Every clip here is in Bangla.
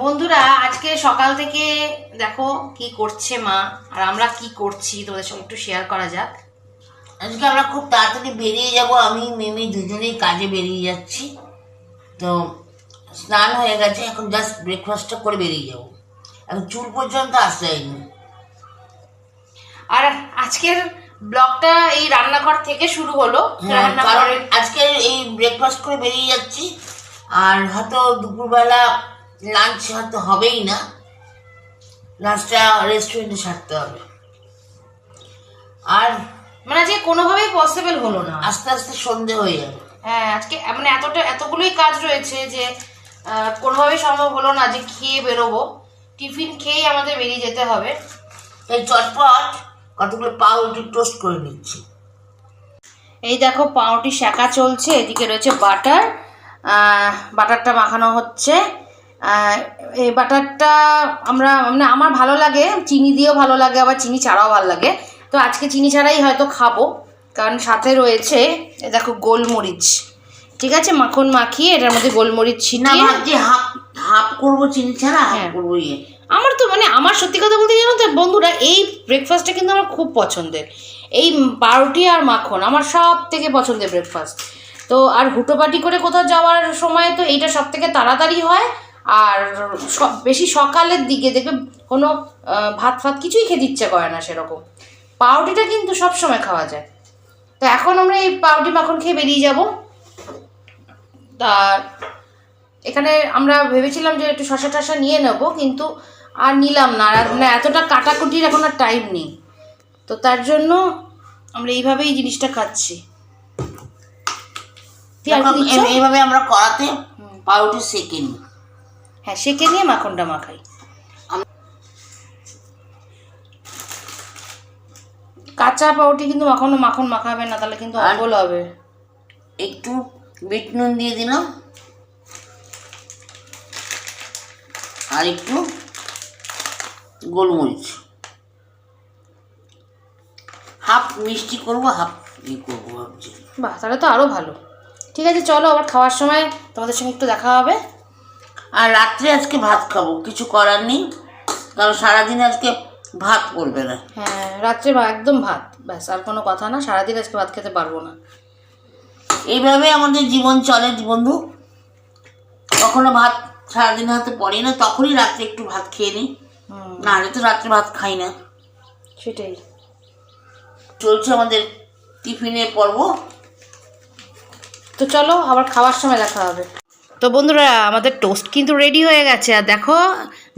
বন্ধুরা আজকে সকাল থেকে দেখো কি করছে মা আর আমরা কি করছি তোমাদের সঙ্গে একটু শেয়ার করা যাক। আজকে আমরা খুব তাড়াতাড়ি বেরিয়ে যাব আমি মিমি দুজনেই কাজে বেরিয়ে যাচ্ছি। তো স্নান হয়ে গেছে এখন জাস্ট ব্রেকফাস্টটা করে বেরিয়ে যাব। এখন চুল পর্যন্ত আসতে যায়নি আর আজকের ব্লগটা এই রান্নাঘর থেকে শুরু হলো হ্যাঁ, কারণ আজকে এই ব্রেকফাস্ট করে বেরিয়ে যাচ্ছি। আর হয়তো দুপুরবেলা লাঞ্চ হয়তো হবেই না। লাঞ্চটা রেস্টুরেন্টে সারতে হবে। আর মানে আজকে কোনোভাবেই পসিবল হলো না। আস্তে আস্তে সন্ধে হয়ে যাবে। হ্যাঁ আজকে মানে এতটা এতগুলোই কাজ রয়েছে যে কোনোভাবেই সম্ভব হলো না যে খেয়ে বেরোবো। টিফিন খেয়েই আমাদের বেরিয়ে যেতে হবে। এই চটপট কতগুলো পাউরুটি টোস্ট করে নিচ্ছি। এই দেখো পাউরুটি শাঁকা চলছে এদিকে রয়েছে বাটার। বাটারটা মাখানো হচ্ছে। এই বাটারটা আমরা মানে আমার ভালো লাগে চিনি দিয়েও ভালো লাগে আবার চিনি ছাড়াও ভালো লাগে। তো আজকে চিনি ছাড়াই হয়তো খাব কারণ সাথে রয়েছে দেখো গোলমরিচ। ঠিক আছে? মাখন মাখিয়ে এটার মধ্যে গোলমরিচ ছিটিয়ে হাফ হাফ করব চিনি ছাড়া হাফ হ্যাঁ। করব ইয়ে। আমার তো মানে আমার সত্যি কথা বলতে জানো তো বন্ধুরা এই ব্রেকফাস্টটা কিন্তু আমার খুব পছন্দের। এই পাউরুটি আর মাখন আমার সব থেকে পছন্দের ব্রেকফাস্ট তো আর হুটোপাটি করে কোথাও যাওয়ার সময় তো এইটা সব থেকে তাড়াতাড়ি হয়। আর সব বেশি সকালের দিকে দেখবে কোনো ভাত ফাত কিছুই খেতে ইচ্ছে করে না সেরকম। পাউরুটিটা কিন্তু সব সময় খাওয়া যায়। তো এখন আমরা এই পাউরুটি মাখন খেয়ে বেরিয়ে যাব। তা এখানে আমরা ভেবেছিলাম যে একটু শশা টশা নিয়ে নেব কিন্তু আর নিলাম না। আর মানে এতটা কাটাকুটির এখন আর টাইম নেই। তো তার জন্য আমরা এইভাবেই এই জিনিসটা খাচ্ছি। এইভাবে আমরা করাতে পাউরুটি সেকে নিই। হ্যাঁ সেকে নিয়ে মাখনটা মাখাই। কাঁচা পাউটি কিন্তু মাখনো মাখন মাখাবে না তাহলে কিন্তু অম্বল হবে। একটু বিট নুন দিয়ে দিলাম। আর একটু গোলমরিচ। হাফ মিষ্টি করব হাফ ই করব ভাবছি। বাহ তাহলে তো আরও ভালো। ঠিক আছে চলো আবার খাওয়ার সময় তোমাদের সঙ্গে একটু দেখা হবে। আর রাত্রে আজকে ভাত খাব। কিছু করার নেই কারণ সারাদিন আজকে ভাত করবে না। হ্যাঁ রাত্রে একদম ভাত ব্যাস আর কোনো কথা না সারাদিন আজকে ভাত খেতে পারব না। এইভাবে আমাদের জীবন চলে বন্ধু। কখনো ভাত সারাদিন হাতে পড়ে না তখনই রাত্রে একটু ভাত খেয়ে নিই। হুম। নাহলে তো রাত্রে ভাত খাই না। সেটাই। চলছে আমাদের টিফিনের পর্ব। তো চলো আবার খাওয়ার সময় দেখা হবে। তো বন্ধুরা আমাদের টোস্ট কিন্তু রেডি হয়ে গেছে। আর দেখো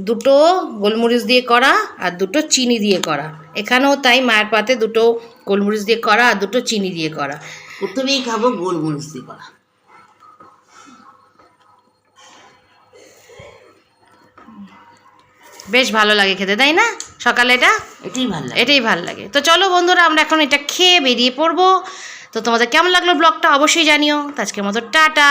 দুটো গোলমরিচ দিয়ে করা আর দুটো চিনি দিয়ে করা। এখানেও তাই মায়ের পাতে দুটো গোলমরিচ দিয়ে করা আর দুটো চিনি দিয়ে করা। প্রথমেই খাব গোলমরিচ দিয়ে করা। বেশ ভালো লাগে খেতে তাই না? সকালে এটা? এটাই ভালো লাগে। এটাই ভালো লাগে। তো চলো বন্ধুরা আমরা এখন এটা খেয়ে বেরিয়ে পড়ব। তো তোমাদের কেমন লাগল ব্লগটা অবশ্যই জানিও। তো আজকের মতো টাটা।